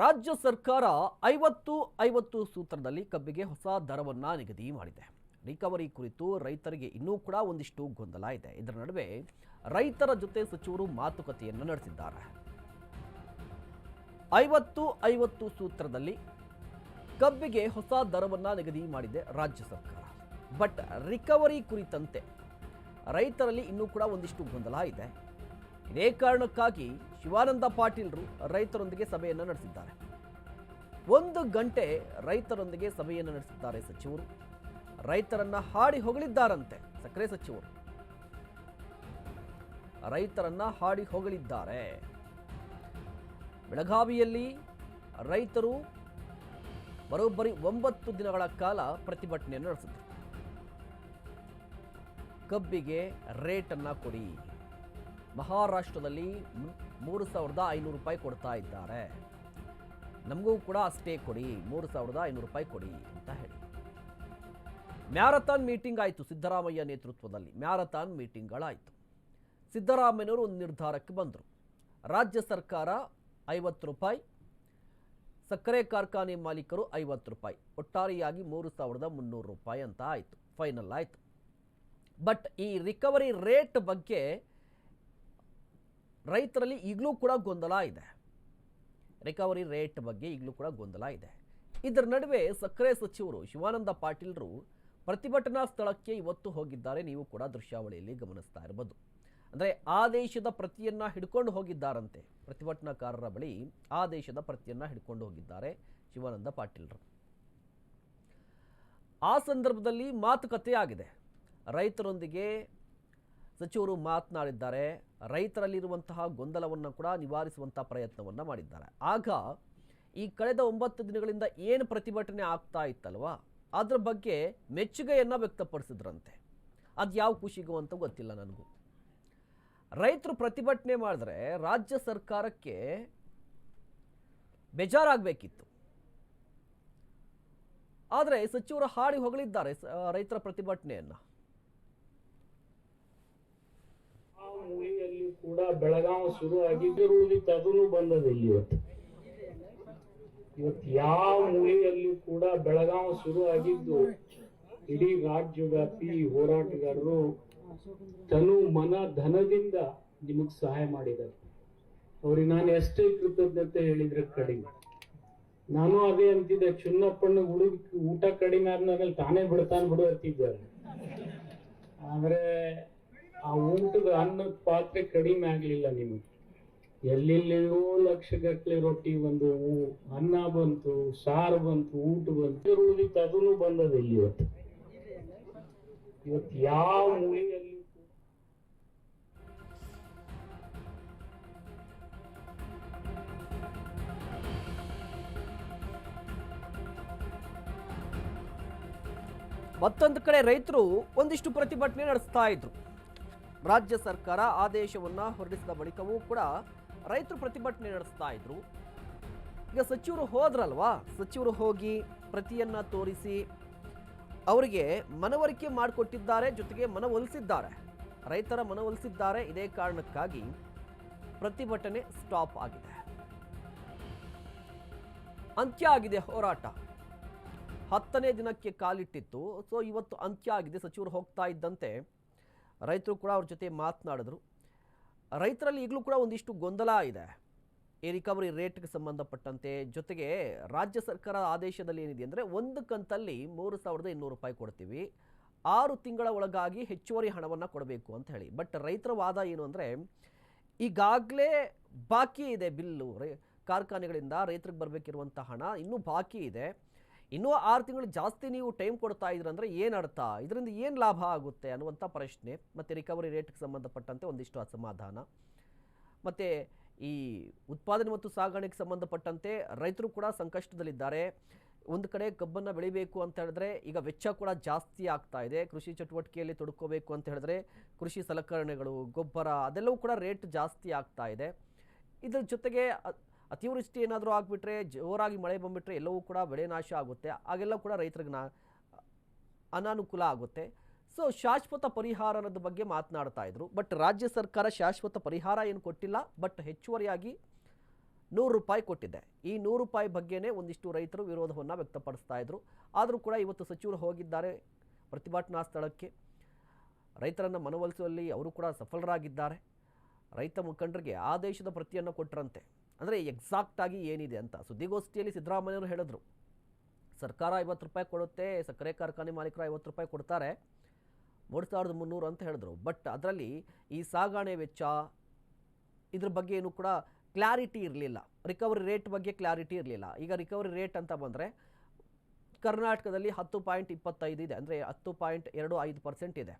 ರಾಜ್ಯ ಸರ್ಕಾರ ಐವತ್ತು ಐವತ್ತು ಸೂತ್ರದಲ್ಲಿ ಕಬ್ಬಿಗೆ ಹೊಸ ದರವನ್ನು ನಿಗದಿ ಮಾಡಿದೆ. ರಿಕವರಿ ಕುರಿತು ರೈತರಿಗೆ ಇನ್ನೂ ಕೂಡ ಒಂದಿಷ್ಟು ಗೊಂದಲ ಇದೆ. ಇದರ ನಡುವೆ ರೈತರ ಜೊತೆ ಸಚಿವರು ಮಾತುಕತೆಯನ್ನು ನಡೆಸಿದ್ದಾರೆ. ಐವತ್ತು ಐವತ್ತು ಸೂತ್ರದಲ್ಲಿ ಕಬ್ಬಿಗೆ ಹೊಸ ದರವನ್ನು ನಿಗದಿ ಮಾಡಿದೆ ರಾಜ್ಯ ಸರ್ಕಾರ. ಬಟ್ ರಿಕವರಿ ಕುರಿತಂತೆ ರೈತರಲ್ಲಿ ಇನ್ನೂ ಕೂಡ ಒಂದಿಷ್ಟು ಗೊಂದಲ ಇದೆ. ಇದೇ ಕಾರಣಕ್ಕಾಗಿ ಶಿವಾನಂದ ಪಾಟೀಲ್ರು ರೈತರೊಂದಿಗೆ ಸಭೆಯನ್ನು ನಡೆಸಿದ್ದಾರೆ. ಒಂದು ಗಂಟೆ ರೈತರೊಂದಿಗೆ ಸಭೆಯನ್ನು ನಡೆಸಿದ್ದಾರೆ ಸಚಿವರು. ರೈತರನ್ನ ಹಾಡಿ ಹೊಗಳಿದ್ದಾರಂತೆ ಸಕ್ಕರೆ ಸಚಿವರು. ರೈತರನ್ನ ಹಾಡಿ ಹೊಗಳಿದ್ದಾರೆ. ಬೆಳಗಾವಿಯಲ್ಲಿ ರೈತರು ಬರೋಬ್ಬರಿ ಒಂಬತ್ತು ದಿನಗಳ ಕಾಲ ಪ್ರತಿಭಟನೆಯನ್ನು ನಡೆಸಿದರು. ಕಬ್ಬಿಗೆ ರೇಟನ್ನು ಕೊಡಿ. ಮಹಾರಾಷ್ಟ್ರದಲ್ಲಿ ಮೂರು ಸಾವಿರದ ಐನೂರು ರೂಪಾಯಿ ಕೊಡ್ತಾ ಇದ್ದಾರೆ. ನಮಗೂ ಕೂಡ ಅಷ್ಟೇ ಕೊಡಿ, ಮೂರು ಸಾವಿರದ ಐನೂರು ರೂಪಾಯಿ ಕೊಡಿ ಅಂತ ಹೇಳಿ. ಮ್ಯಾರಥಾನ್ ಮೀಟಿಂಗ್ ಆಯಿತು ಸಿದ್ದರಾಮಯ್ಯ ನೇತೃತ್ವದಲ್ಲಿ, ಮ್ಯಾರಥಾನ್ ಮೀಟಿಂಗ್ಗಳಾಯಿತು. ಸಿದ್ದರಾಮಯ್ಯನವರು ಒಂದು ನಿರ್ಧಾರಕ್ಕೆ ಬಂದರು. ರಾಜ್ಯ ಸರ್ಕಾರ ಐವತ್ತು ರೂಪಾಯಿ, ಸಕ್ಕರೆ ಕಾರ್ಖಾನೆ ಮಾಲೀಕರು ಐವತ್ತು ರೂಪಾಯಿ, ಒಟ್ಟಾರೆಯಾಗಿ ಮೂರು ಸಾವಿರದ ಮುನ್ನೂರು ರೂಪಾಯಿ ಅಂತ ಆಯಿತು, ಫೈನಲ್ ಆಯಿತು. ಬಟ್ ಈ ರಿಕವರಿ ರೇಟ್ ಬಗ್ಗೆ ರೈತರಲ್ಲಿ ಈಗಲೂ ಕೂಡ ಗೊಂದಲ ಇದೆ. ರಿಕವರಿ ರೇಟ್ ಬಗ್ಗೆ ಈಗಲೂ ಕೂಡ ಗೊಂದಲ ಇದೆ. ಇದರ ನಡುವೆ ಸಕ್ಕರೆ ಸಚಿವರು ಶಿವಾನಂದ ಪಾಟೀಲ್ರು ಪ್ರತಿಭಟನಾ ಸ್ಥಳಕ್ಕೆ ಇವತ್ತು ಹೋಗಿದ್ದಾರೆ. ನೀವು ಕೂಡ ದೃಶ್ಯಾವಳಿಯಲ್ಲಿ ಗಮನಿಸ್ತಾ ಇರಬಹುದು ಅಂದರೆ ಆದೇಶದ ಪ್ರತಿಯನ್ನ ಹಿಡ್ಕೊಂಡು ಹೋಗಿದ್ದಾರಂತೆ. ಪ್ರತಿಭಟನಾಕಾರರ ಬಳಿ ಆದೇಶದ ಪ್ರತಿಯನ್ನ ಹಿಡ್ಕೊಂಡು ಹೋಗಿದ್ದಾರೆ ಶಿವಾನಂದ ಪಾಟೀಲ್ರು. ಆ ಸಂದರ್ಭದಲ್ಲಿ ಮಾತುಕತೆ ಆಗಿದೆ. ರೈತರೊಂದಿಗೆ ಸಚಿವರು ಮಾತನಾಡಿದ್ದಾರೆ, ರೈತರಲ್ಲಿರುವಂತಹ ಗೊಂದಲವನ್ನು ಕೂಡ ನಿವಾರಿಸುವಂತಹ ಪ್ರಯತ್ನವನ್ನು ಮಾಡಿದ್ದಾರೆ. ಆಗ ಈ ಕಳೆದ ಒಂಬತ್ತು ದಿನಗಳಿಂದ ಏನು ಪ್ರತಿಭಟನೆ ಆಗ್ತಾ ಇತ್ತಲ್ವಾ? ಅದ್ರ ಬಗ್ಗೆ ಮೆಚ್ಚುಗೆಯನ್ನು ವ್ಯಕ್ತಪಡಿಸಿದ್ರಂತೆ. ಅದು ಯಾವ ಖುಷಿಗೂ ಅಂತ ಗೊತ್ತಿಲ್ಲ ನನಗೂ. ರೈತರು ಪ್ರತಿಭಟನೆ ಮಾಡಿದ್ರೆ ರಾಜ್ಯ ಸರ್ಕಾರಕ್ಕೆ ಬೇಜಾರಾಗಬೇಕಿತ್ತು. ಆದರೆ ಸಚಿವರು ಹಾಡಿ ಹೊಗಳಿದ್ದಾರೆ ರೈತರ ಪ್ರತಿಭಟನೆಯನ್ನು ಆ ಮೂಲೆಯಲ್ಲಿ ಕೂಡ ಬೆಳಗಾವಿ ಶುರು ಆಗಿದ್ದಿರುವುದಿತ್ತು ಅದನ್ನು ಬಂದದ ಇವತ್ತು. ಇವತ್ತು ಯಾವ ಮೂಲೆಯಲ್ಲಿ ಕೂಡ ಬೆಳಗಾವಿ ಶುರು ಆಗಿದ್ದು, ಇಡೀ ರಾಜ್ಯವ್ಯಾಪಿ ಹೋರಾಟಗಾರರು ತನು ಮನ ಧನದಿಂದ ನಿಮಗ್ ಸಹಾಯ ಮಾಡಿದ್ದಾರೆ. ಅವ್ರಿಗೆ ನಾನು ಎಷ್ಟೇ ಕೃತಜ್ಞತೆ ಹೇಳಿದ್ರೆ ಕಡಿಮೆ. ನಾನು ಅದೇ ಅಂತಿದ್ದೆ, ಚುನ್ನಪ್ಪಣ್ಣ ಹುಡುಗ ಊಟ ಕಡಿಮೆ ಆದ್ಮೇಲೆ ತಾನೇ ಬಿಡ್ತಾನೆ ಬಿಡು ಅಂತಿದ್ದಾರೆ. ಆದ್ರೆ ಆ ಊಟದ ಅನ್ನದ ಪಾತ್ರೆ ಕಡಿಮೆ ಆಗ್ಲಿಲ್ಲ ನಿಮಗೆ. ಎಲ್ಲೆಲ್ಲಿಯೋ ಲಕ್ಷಗಟ್ಟಲೆ ರೊಟ್ಟಿ ಬಂದು, ಅನ್ನ ಬಂತು, ಸಾರು ಬಂತು, ಊಟ ಬಂತು. ಇರುವುದಿತ್ತು ಅದನ್ನು ಬಂದದ ಇಲ್ಲಿ ಇವತ್ತು. ಇವತ್ತು ಯಾವ ಮೂಲೆಯಲ್ಲಿ ಮತ್ತೊಂದು ಕಡೆ ರೈತರು ಒಂದಿಷ್ಟು ಪ್ರತಿಭಟನೆ ನಡೆಸ್ತಾ ಇದ್ರು. ರಾಜ್ಯ ಸರ್ಕಾರ ಆದೇಶವನ್ನು ಹೊರಡಿಸಿದ ಬಳಿಕವೂ ಕೂಡ ರೈತರು ಪ್ರತಿಭಟನೆ ನಡೆಸ್ತಾ ಇದ್ರು. ಈಗ ಸಚಿವರು ಹೋದ್ರಲ್ವಾ? ಸಚಿವರು ಹೋಗಿ ಪ್ರತಿಯನ್ನ ತೋರಿಸಿ ಅವರಿಗೆ ಮನವರಿಕೆ ಮಾಡಿಕೊಟ್ಟಿದ್ದಾರೆ, ಜೊತೆಗೆ ಮನವೊಲಿಸಿದ್ದಾರೆ. ರೈತರ ಮನವೊಲಿಸಿದ್ದಾರೆ, ಇದೇ ಕಾರಣಕ್ಕಾಗಿ ಪ್ರತಿಭಟನೆ ಸ್ಟಾಪ್ ಆಗಿದೆ. ಅಂತ್ಯ ಆಗಿದೆ ಹೋರಾಟ. ಹತ್ತನೇ ದಿನಕ್ಕೆ ಕಾಲಿಟ್ಟಿತ್ತು. ಸೊ, ಇವತ್ತು ಅಂತ್ಯ ಆಗಿದೆ. ಸಚಿವರು ಹೋಗ್ತಾ ಇದ್ದಂತೆ ರೈತರು ಕೂಡ ಅವ್ರ ಜೊತೆ ಮಾತನಾಡಿದ್ರು. ರೈತರಲ್ಲಿ ಈಗಲೂ ಕೂಡ ಒಂದಿಷ್ಟು ಗೊಂದಲ ಇದೆ. ಈ ರಿಕವರಿ ರೇಟ್ಗೆ ಸಂಬಂಧಪಟ್ಟಂತೆ ಜೊತೆಗೆ ರಾಜ್ಯ ಸರ್ಕಾರ ಆದೇಶದಲ್ಲಿ ಏನಿದೆ ಅಂದರೆ ಒಂದು ಕಂತಲ್ಲಿ ಮೂರು ಸಾವಿರದ ಇನ್ನೂರು ರೂಪಾಯಿ ಕೊಡ್ತೀವಿ. ಆರು ತಿಂಗಳ ಒಳಗಾಗಿ ಹೆಚ್ಚುವರಿ ಹಣವನ್ನು ಕೊಡಬೇಕು ಅಂತ ಹೇಳಿ. ಬಟ್ ರೈತರ ವಾದ ಏನು ಅಂದರೆ ಈಗಾಗಲೇ ಬಾಕಿ ಇದೆ ಬಿಲ್ಲು. ರೈ ಕಾರ್ಖಾನೆಗಳಿಂದ ರೈತರಿಗೆ ಬರಬೇಕಿರುವಂಥ ಹಣ ಇನ್ನೂ ಬಾಕಿ ಇದೆ. ಇನ್ನೂ ಆರು ತಿಂಗಳು ಜಾಸ್ತಿ ನೀವು ಟೈಮ್ ಕೊಡ್ತಾ ಏನು ಅರ್ಥ? ಇದರಿಂದ ಏನು ಲಾಭ ಆಗುತ್ತೆ ಅನ್ನುವಂಥ ಪ್ರಶ್ನೆ, ಮತ್ತು ರಿಕವರಿ ರೇಟ್ಗೆ ಸಂಬಂಧಪಟ್ಟಂತೆ ಒಂದಿಷ್ಟು ಅಸಮಾಧಾನ. ಮತ್ತು ಈ ಉತ್ಪಾದನೆ ಮತ್ತು ಸಾಗಣೆಗೆ ಸಂಬಂಧಪಟ್ಟಂತೆ ರೈತರು ಕೂಡ ಸಂಕಷ್ಟದಲ್ಲಿದ್ದಾರೆ. ಒಂದು ಕಡೆ ಕಬ್ಬನ್ನು ಬೆಳಿಬೇಕು ಅಂತ ಹೇಳಿದ್ರೆ ಈಗ ವೆಚ್ಚ ಕೂಡ ಜಾಸ್ತಿ ಆಗ್ತಾ ಇದೆ. ಕೃಷಿ ಚಟುವಟಿಕೆಯಲ್ಲಿ ತೊಡ್ಕೋಬೇಕು ಅಂತ ಹೇಳಿದ್ರೆ ಕೃಷಿ ಸಲಕರಣೆಗಳು, ಗೊಬ್ಬರ ಅದೆಲ್ಲವೂ ಕೂಡ ರೇಟ್ ಜಾಸ್ತಿ ಆಗ್ತಾ ಇದೆ. ಇದರ ಜೊತೆಗೆ ಅತಿವೃಷ್ಟಿ ಏನಾದರೂ ಆಗಿಬಿಟ್ರೆ, ಜೋರಾಗಿ ಮಳೆ ಬಂದುಬಿಟ್ರೆ ಎಲ್ಲವೂ ಕೂಡ ಬೆಳೆ ನಾಶ ಆಗುತ್ತೆ. ಆಗೆಲ್ಲ ಕೂಡ ರೈತರಿಗೆ ನಾ, ಅನಾನುಕೂಲ ಆಗುತ್ತೆ. ಸೊ ಶಾಶ್ವತ ಪರಿಹಾರದ ಬಗ್ಗೆ ಮಾತನಾಡ್ತಾ ಇದ್ರು. ಬಟ್ ರಾಜ್ಯ ಸರ್ಕಾರ ಶಾಶ್ವತ ಪರಿಹಾರ ಏನು ಕೊಟ್ಟಿಲ್ಲ. ಬಟ್ ಹೆಚ್ಚುವರಿಯಾಗಿ ನೂರು ರೂಪಾಯಿ ಕೊಟ್ಟಿದೆ. ಈ ನೂರು ರೂಪಾಯಿ ಬಗ್ಗೆನೇ ಒಂದಿಷ್ಟು ರೈತರು ವಿರೋಧವನ್ನು ವ್ಯಕ್ತಪಡಿಸ್ತಾ ಇದ್ರು. ಆದರೂ ಕೂಡ ಇವತ್ತು ಸಚಿವರು ಹೋಗಿದ್ದಾರೆ ಪ್ರತಿಭಟನಾ ಸ್ಥಳಕ್ಕೆ. ರೈತರನ್ನು ಮನವೊಲಿಸುವಲ್ಲಿ ಅವರು ಕೂಡ ಸಫಲರಾಗಿದ್ದಾರೆ. ರೈತ ಮುಖಂಡರಿಗೆ ಆದೇಶದ ಪ್ರತಿಯನ್ನು ಕೊಟ್ಟರಂತೆ ಅಂದರೆ ಎಕ್ಸಾಕ್ಟಾಗಿ ಏನಿದೆ ಅಂತ ಸುದ್ದಿಗೋಷ್ಠಿಯಲ್ಲಿ ಸಿದ್ದರಾಮಯ್ಯವರು ಹೇಳಿದ್ರು. ಸರ್ಕಾರ ಐವತ್ತು ರೂಪಾಯಿ ಕೊಡುತ್ತೆ, ಸಕ್ಕರೆ ಕಾರ್ಖಾನೆ ಮಾಲೀಕರು ಐವತ್ತು ರೂಪಾಯಿ ಕೊಡ್ತಾರೆ, ಮೂರು ಸಾವಿರದ ಮುನ್ನೂರು ಅಂತ ಹೇಳಿದ್ರು. ಬಟ್ ಅದರಲ್ಲಿ ಈ ಸಾಗಣೆ ವೆಚ್ಚ, ಇದ್ರ ಬಗ್ಗೆ ಏನು ಕೂಡ ಕ್ಲಾರಿಟಿ ಇರಲಿಲ್ಲ. ರಿಕವರಿ ರೇಟ್ ಬಗ್ಗೆ ಕ್ಲಾರಿಟಿ ಇರಲಿಲ್ಲ. ಈಗ ರಿಕವರಿ ರೇಟ್ ಅಂತ ಬಂದರೆ ಕರ್ನಾಟಕದಲ್ಲಿ ಹತ್ತು ಪಾಯಿಂಟ್ ಇಪ್ಪತ್ತೈದು ಇದೆ. ಅಂದರೆ ಹತ್ತು ಪಾಯಿಂಟ್ ಎರಡು ಐದು ಪರ್ಸೆಂಟ್ ಇದೆ.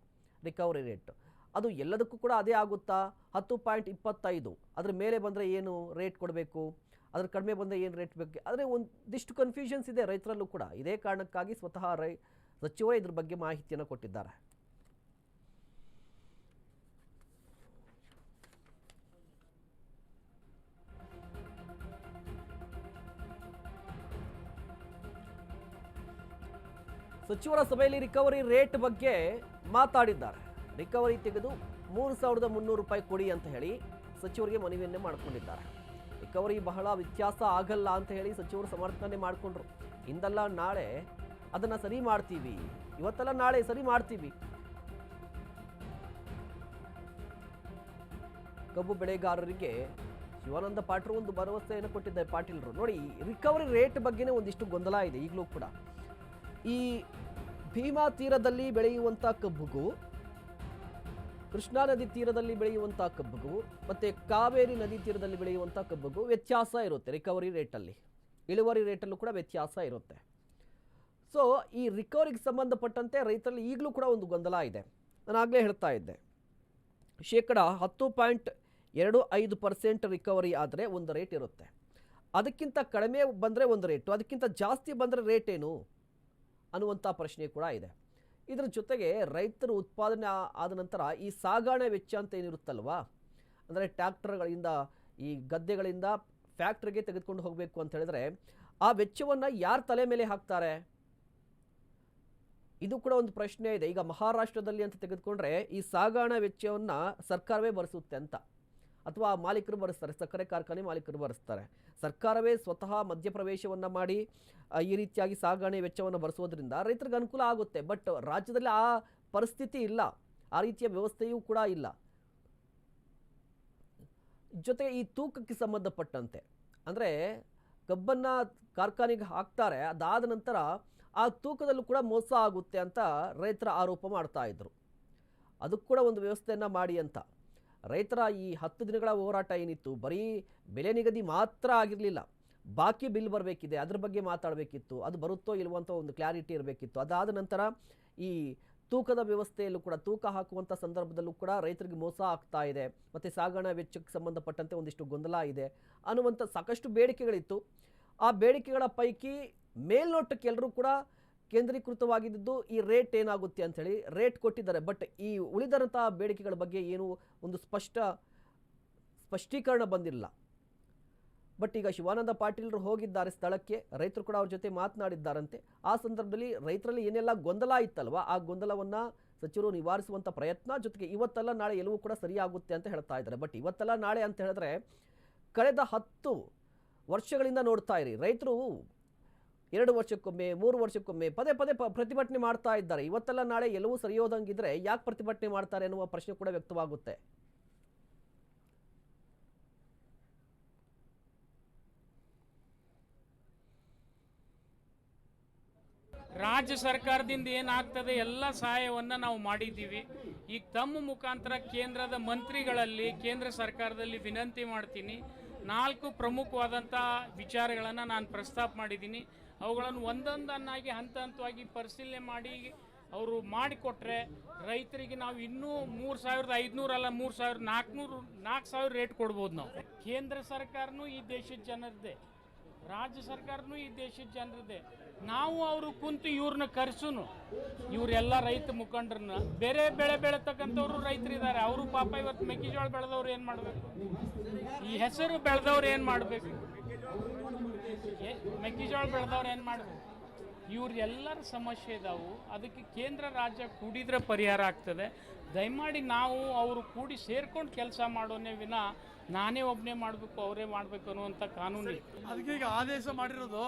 ರಿಕವರಿ ರೇಟ್ ಅದು ಎಲ್ಲದಕ್ಕೂ ಕೂಡ ಅದೇ ಆಗುತ್ತಾ? ಹತ್ತು ಪಾಯಿಂಟ್ ಇಪ್ಪತ್ತೈದು. ಅದ್ರ ಮೇಲೆ ಬಂದರೆ ಏನು ರೇಟ್ ಕೊಡಬೇಕು? ಅದ್ರ ಕಡಿಮೆ ಬಂದರೆ ಏನು ರೇಟ್ ಬೇಕು? ಆದರೆ ಒಂದಿಷ್ಟು ಕನ್ಫ್ಯೂಷನ್ಸ್ ಇದೆ ರೈತರಲ್ಲೂ ಕೂಡ. ಇದೇ ಕಾರಣಕ್ಕಾಗಿ ಸ್ವತಃ ರೈ, ಸಚಿವರೇ ಇದ್ರ ಬಗ್ಗೆ ಮಾಹಿತಿಯನ್ನು ಕೊಟ್ಟಿದ್ದಾರೆ. ಸಚಿವರ ಸಭೆಯಲ್ಲಿ ರಿಕವರಿ ರೇಟ್ ಬಗ್ಗೆ ಮಾತಾಡಿದ್ದಾರೆ. ರಿಕವರಿ ತೆಗೆದು ಮೂರು ಸಾವಿರದ ಮುನ್ನೂರು ರೂಪಾಯಿ ಕೊಡಿ ಅಂತ ಹೇಳಿ ಸಚಿವರಿಗೆ ಮನವಿಯನ್ನೇ ಮಾಡಿಕೊಂಡಿದ್ದಾರೆ. ರಿಕವರಿ ಬಹಳ ವ್ಯತ್ಯಾಸ ಆಗಲ್ಲ ಅಂತ ಹೇಳಿ ಸಚಿವರು ಸಮರ್ಥನೆ ಮಾಡಿಕೊಂಡ್ರು. ಇಂದಲ್ಲ ನಾಳೆ ಅದನ್ನು ಸರಿ ಮಾಡ್ತೀವಿ. ಇವತ್ತೆಲ್ಲ ನಾಳೆ ಸರಿ ಮಾಡ್ತೀವಿ. ಕಬ್ಬು ಬೆಳೆಗಾರರಿಗೆ ಶಿವಾನಂದ ಪಾಟ್ರು ಒಂದು ಭರವಸೆಯನ್ನು ಕೊಟ್ಟಿದ್ದಾರೆ ಪಾಟೀಲ್ರು. ನೋಡಿ, ರಿಕವರಿ ರೇಟ್ ಬಗ್ಗೆನೇ ಒಂದಿಷ್ಟು ಗೊಂದಲ ಇದೆ ಈಗಲೂ ಕೂಡ. ಈ ಭೀಮಾ ತೀರದಲ್ಲಿ ಬೆಳೆಯುವಂಥ ಕಬ್ಬುಗೂ ಕೃಷ್ಣಾ ನದಿ ತೀರದಲ್ಲಿ ಬೆಳೆಯುವಂಥ ಕಬ್ಬುಗೂ ಮತ್ತು ಕಾವೇರಿ ನದಿ ತೀರದಲ್ಲಿ ಬೆಳೆಯುವಂಥ ಕಬ್ಬುಗೂ ವ್ಯತ್ಯಾಸ ಇರುತ್ತೆ ರಿಕವರಿ ರೇಟಲ್ಲಿ. ಇಳುವರಿ ರೇಟಲ್ಲೂ ಕೂಡ ವ್ಯತ್ಯಾಸ ಇರುತ್ತೆ. ಸೊ ಈ ರಿಕವರಿಗೆ ಸಂಬಂಧಪಟ್ಟಂತೆ ರೈತರಲ್ಲಿ ಈಗಲೂ ಕೂಡ ಒಂದು ಗೊಂದಲ ಇದೆ. ನಾನು ಆಗಲೇ ಹೇಳ್ತಾ ಇದ್ದೆ. ಶೇಕಡ ಹತ್ತು ಪಾಯಿಂಟ್ ಎರಡು ಐದು ಪರ್ಸೆಂಟ್ ರಿಕವರಿ ಆದರೆ ಒಂದು ರೇಟ್ ಇರುತ್ತೆ. ಅದಕ್ಕಿಂತ ಕಡಿಮೆ ಬಂದರೆ ಒಂದು ರೇಟು, ಅದಕ್ಕಿಂತ ಜಾಸ್ತಿ ಬಂದರೆ ರೇಟ್ ಏನು ಅನ್ನುವಂಥ ಪ್ರಶ್ನೆ ಕೂಡ ಇದೆ. ಇದರ ಜೊತೆಗೆ ರೈತರು ಉತ್ಪಾದನೆ ಆದ ನಂತರ ಈ ಸಾಗಾಣೆ ವೆಚ್ಚ ಅಂತ ಏನಿರುತ್ತಲ್ವಾ? ಅಂದರೆ ಟ್ಯಾಕ್ಟರ್ಗಳಿಂದ, ಈ ಗದ್ದೆಗಳಿಂದ ಫ್ಯಾಕ್ಟ್ರಿಗೆ ತೆಗೆದುಕೊಂಡು ಹೋಗಬೇಕು ಅಂತ ಹೇಳಿದ್ರೆ ಆ ವೆಚ್ಚವನ್ನು ಯಾರ ತಲೆ ಮೇಲೆ ಹಾಕ್ತಾರೆ? ಇದು ಕೂಡ ಒಂದು ಪ್ರಶ್ನೆ ಇದೆ. ಈಗ ಮಹಾರಾಷ್ಟ್ರದಲ್ಲಿ ಅಂತ ತೆಗೆದುಕೊಂಡ್ರೆ ಈ ಸಾಗಾಣೆ ವೆಚ್ಚವನ್ನು ಸರ್ಕಾರವೇ ಭರಿಸುತ್ತೆ ಅಂತ. ಅಥವಾ ಮಾಲೀಕರು ಬರೆಸ್ತಾರೆ ಸಕ್ಕರೆ ಕಾರ್ಖಾನೆ ಮಾಲೀಕರು ಬರೆಸ್ತಾರೆ ಸರ್ಕಾರವೇ ಸ್ವತಃ ಮಧ್ಯಪ್ರವೇಶವನ್ನು ಮಾಡಿ ಈ ರೀತಿಯಾಗಿ ಸಾಗಣೆ ವೆಚ್ಚವನ್ನು ಬರೆಸೋದ್ರಿಂದ ರೈತರಿಗೆ ಅನುಕೂಲ ಆಗುತ್ತೆ. ಬಟ್ ರಾಜ್ಯದಲ್ಲಿ ಆ ಪರಿಸ್ಥಿತಿ ಇಲ್ಲ. ಆ ರೀತಿಯ ವ್ಯವಸ್ಥೆಯೂ ಕೂಡ ಇಲ್ಲ. ಜೊತೆಗೆ ಈ ತೂಕಕ್ಕೆ ಸಂಬಂಧಪಟ್ಟಂತೆ, ಅಂದರೆ ಕಬ್ಬನ್ನು ಕಾರ್ಖಾನೆಗೆ ಹಾಕ್ತಾರೆ, ಅದಾದ ನಂತರ ಆ ತೂಕದಲ್ಲೂ ಕೂಡ ಮೋಸ ಆಗುತ್ತೆ ಅಂತ ರೈತರ ಆರೋಪ ಮಾಡ್ತಾ ಇದ್ರು. ಅದಕ್ಕೆ ಕೂಡ ಒಂದು ವ್ಯವಸ್ಥೆಯನ್ನು ಮಾಡಿ ಅಂತ. ರೈತರ ಈ ಹತ್ತು ದಿನಗಳ ಹೋರಾಟ ಏನಿತ್ತು? ಬರೀ ಬೆಲೆ ನಿಗದಿ ಮಾತ್ರ ಆಗಿರಲಿಲ್ಲ. ಬಾಕಿ ಬಿಲ್ ಬರಬೇಕಿದೆ, ಅದ್ರ ಬಗ್ಗೆ ಮಾತಾಡಬೇಕಿತ್ತು, ಅದು ಬರುತ್ತೋ ಅಂತ ಒಂದು ಕ್ಲಾರಿಟಿ ಇರಬೇಕಿತ್ತು. ಅದಾದ ನಂತರ ಈ ತೂಕದ ವ್ಯವಸ್ಥೆಯಲ್ಲೂ ಕೂಡ, ತೂಕ ಹಾಕುವಂಥ ಸಂದರ್ಭದಲ್ಲೂ ಕೂಡ ರೈತರಿಗೆ ಮೋಸ ಆಗ್ತಾ ಇದೆ. ಮತ್ತು ಸಾಗಣಾ ವೆಚ್ಚಕ್ಕೆ ಸಂಬಂಧಪಟ್ಟಂತೆ ಒಂದಿಷ್ಟು ಗೊಂದಲ ಇದೆ. ಅನ್ನುವಂಥ ಸಾಕಷ್ಟು ಬೇಡಿಕೆಗಳಿತ್ತು. ಆ ಬೇಡಿಕೆಗಳ ಪೈಕಿ ಮೇಲ್ನೋಟಕ್ಕೆ ಎಲ್ಲರೂ ಕೂಡ ಕೇಂದ್ರೀಕೃತವಾಗಿದ್ದು ಈ ರೇಟ್ ಏನಾಗುತ್ತೆ ಅಂಥೇಳಿ ರೇಟ್ ಕೊಟ್ಟಿದ್ದಾರೆ. ಬಟ್ ಈ ಉಳಿದಂಥ ಬೇಡಿಕೆಗಳ ಬಗ್ಗೆ ಏನು ಒಂದು ಸ್ಪಷ್ಟ ಸ್ಪಷ್ಟೀಕರಣ ಬಂದಿಲ್ಲ. ಬಟ್ ಈಗ ಶಿವಾನಂದ ಪಾಟೀಲರು ಹೋಗಿದ್ದಾರೆ ಸ್ಥಳಕ್ಕೆ, ರೈತರು ಕೂಡ ಅವ್ರ ಜೊತೆ ಮಾತನಾಡಿದ್ದಾರಂತೆ. ಆ ಸಂದರ್ಭದಲ್ಲಿ ರೈತರಲ್ಲಿ ಏನೆಲ್ಲ ಗೊಂದಲ ಇತ್ತಲ್ವ? ಆ ಗೊಂದಲವನ್ನು ಸಚಿವರು ನಿವಾರಿಸುವಂಥ ಪ್ರಯತ್ನ ಜೊತೆಗೆ ಇವತ್ತೆಲ್ಲ ನಾಳೆ ಎಲ್ಲವೂ ಕೂಡ ಸರಿಯಾಗುತ್ತೆ ಅಂತ ಹೇಳ್ತಾ ಇದ್ದಾರೆ. ಬಟ್ ಇವತ್ತೆಲ್ಲ ನಾಳೆ ಅಂತ ಹೇಳಿದ್ರೆ, ಕಳೆದ ಹತ್ತು ವರ್ಷಗಳಿಂದ ನೋಡ್ತಾ ಇರಿ, ರೈತರು ಎರಡು ವರ್ಷಕ್ಕೊಮ್ಮೆ, ಮೂರು ವರ್ಷಕ್ಕೊಮ್ಮೆ ಪದೇ ಪದೇ ಪ್ರತಿಭಟನೆ ಮಾಡ್ತಾ ಇದ್ದಾರೆ. ಇವತ್ತೆಲ್ಲ ನಾಳೆ ಎಲ್ಲವೂ ಸರಿಯೋದಂಗಿದ್ರೆ ಯಾಕೆ ಪ್ರತಿಭಟನೆ ಮಾಡ್ತಾರೆ ಅನ್ನುವ ಪ್ರಶ್ನೆ ಕೂಡ ವ್ಯಕ್ತವಾಗುತ್ತೆ. ರಾಜ್ಯ ಸರ್ಕಾರದಿಂದ ಏನಾಗ್ತದೆ? ಎಲ್ಲ ಸಹಾಯವನ್ನು ನಾವು ಮಾಡಿದ್ದೀವಿ. ಈಗ ತಮ್ಮ ಮುಖಾಂತರ ಕೇಂದ್ರದ ಮಂತ್ರಿಗಳಲ್ಲಿ ಕೇಂದ್ರ ಸರ್ಕಾರದಲ್ಲಿ ವಿನಂತಿ ಮಾಡ್ತೀನಿ. ನಾಲ್ಕು ಪ್ರಮುಖವಾದಂಥ ವಿಚಾರಗಳನ್ನು ನಾನು ಪ್ರಸ್ತಾಪ ಮಾಡಿದ್ದೀನಿ. ಅವುಗಳನ್ನು ಒಂದೊಂದನ್ನಾಗಿ ಹಂತ ಹಂತವಾಗಿ ಪರಿಶೀಲನೆ ಮಾಡಿ ಅವರು ಮಾಡಿಕೊಟ್ರೆ ರೈತರಿಗೆ ನಾವು ಇನ್ನೂ ಮೂರು ಸಾವಿರದ ಐದುನೂರಲ್ಲ ಮೂರು ಸಾವಿರದ ನಾಲ್ಕುನೂರು ನಾಲ್ಕು ಸಾವಿರ ರೇಟ್ ಕೊಡ್ಬೋದು ನಾವು. ಕೇಂದ್ರ ಸರ್ಕಾರನೂ ಈ ದೇಶದ ಜನರದ್ದೇ ರಾಜ್ಯ ಸರ್ಕಾರನೂ ಈ ದೇಶದ ಜನರದ್ದೇ ನಾವು ಅವರು ಕುಂತು ಇವ್ರನ್ನ ಕರೆಸೂ ಇವರೆಲ್ಲ ರೈತ ಮುಖಂಡ್ರನ್ನ. ಬೇರೆ ಬೆಳೆ ಬೆಳೆತಕ್ಕಂಥವ್ರು ರೈತರಿದ್ದಾರೆ. ಅವರು ಪಾಪ ಇವತ್ತು ಮೆಕ್ಕೆಜೋಳ ಬೆಳೆದವ್ರು ಏನು ಮಾಡಬೇಕು? ಈ ಹೆಸರು ಬೆಳೆದವ್ರು ಏನು ಮಾಡಬೇಕು? ಮೆಕ್ಕೆಜೋಳ ಬೆಳೆದವ್ರು ಏನು ಮಾಡಬೇಕು? ಇವರೆಲ್ಲರ ಸಮಸ್ಯೆ ಇದಾವೆ. ಅದಕ್ಕೆ ಕೇಂದ್ರ ರಾಜ್ಯ ಕೂಡಿದ್ರೆ ಪರಿಹಾರ ಆಗ್ತದೆ. ದಯಮಾಡಿ ನಾವು ಅವರು ಕೂಡಿ ಸೇರ್ಕೊಂಡು ಕೆಲಸ ಮಾಡೋನೇ ವಿನ ನಾನೇ ಒಬ್ಬನೇ ಮಾಡಬೇಕು, ಅವರೇ ಮಾಡಬೇಕು ಅನ್ನುವಂಥ ಕಾನೂನು. ಅದಕ್ಕೆ ಈಗ ಆದೇಶ ಮಾಡಿರೋದು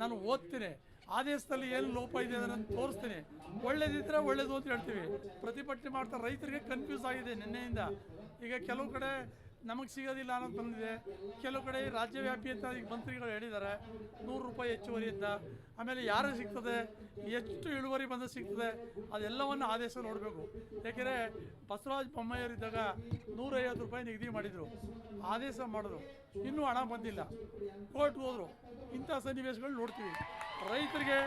ನಾನು ಓದ್ತೀನಿ. ಆದೇಶದಲ್ಲಿ ಏನು ಲೋಪ ಇದೆ ಅದನ್ನು ತೋರಿಸ್ತೀನಿ. ಒಳ್ಳೇದಿದ್ರೆ ಒಳ್ಳೇದು ಅಂತ ಹೇಳ್ತೀವಿ. ಪ್ರತಿಭಟನೆ ಮಾಡ್ತಾ ರೈತರಿಗೆ ಕನ್ಫ್ಯೂಸ್ ಆಗಿದೆ ನಿನ್ನೆಯಿಂದ. ಈಗ ಕೆಲವು ಕಡೆ ನಮಗೆ ಸಿಗೋದಿಲ್ಲ ಅನ್ನೋದು ಬಂದಿದೆ. ಕೆಲವು ಕಡೆ ರಾಜ್ಯವ್ಯಾಪಿ ಅಂತ ಈಗ ಮಂತ್ರಿಗಳು ಹೇಳಿದ್ದಾರೆ ನೂರು ರೂಪಾಯಿ ಹೆಚ್ಚುವರಿ ಅಂತ. ಆಮೇಲೆ ಯಾರು ಸಿಗ್ತದೆ? ಎಷ್ಟು ಇಳುವರಿ ಬಂದು ಸಿಗ್ತದೆ? ಅದೆಲ್ಲವನ್ನು ಆದೇಶ ನೋಡಬೇಕು. ಏಕೆಂದರೆ ಬಸವರಾಜ ಬೊಮ್ಮಾಯಿಯವರಿದ್ದಾಗ ನೂರೈವತ್ತು ರೂಪಾಯಿ ನಿಗದಿ ಮಾಡಿದರು. ಆದೇಶ ಮಾಡಿದ್ರು. ಇನ್ನೂ ಹಣ ಬಂದಿಲ್ಲ. ಕೋರ್ಟ್ ಹೋದರು. ಇಂಥ ಸನ್ನಿವೇಶಗಳು ನೋಡ್ತೀವಿ. ರೈತರಿಗೆ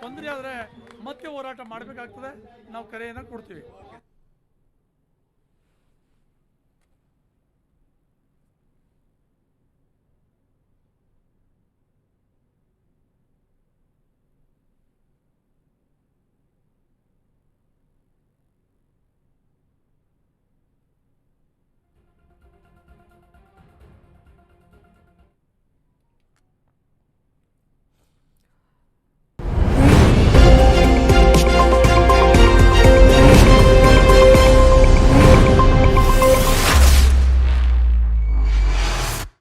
ತೊಂದರೆ ಆದರೆ ಮತ್ತೆ ಹೋರಾಟ ಮಾಡಬೇಕಾಗ್ತದೆ. ನಾವು ಕರೆಯನ್ನು ಕೊಡ್ತೀವಿ.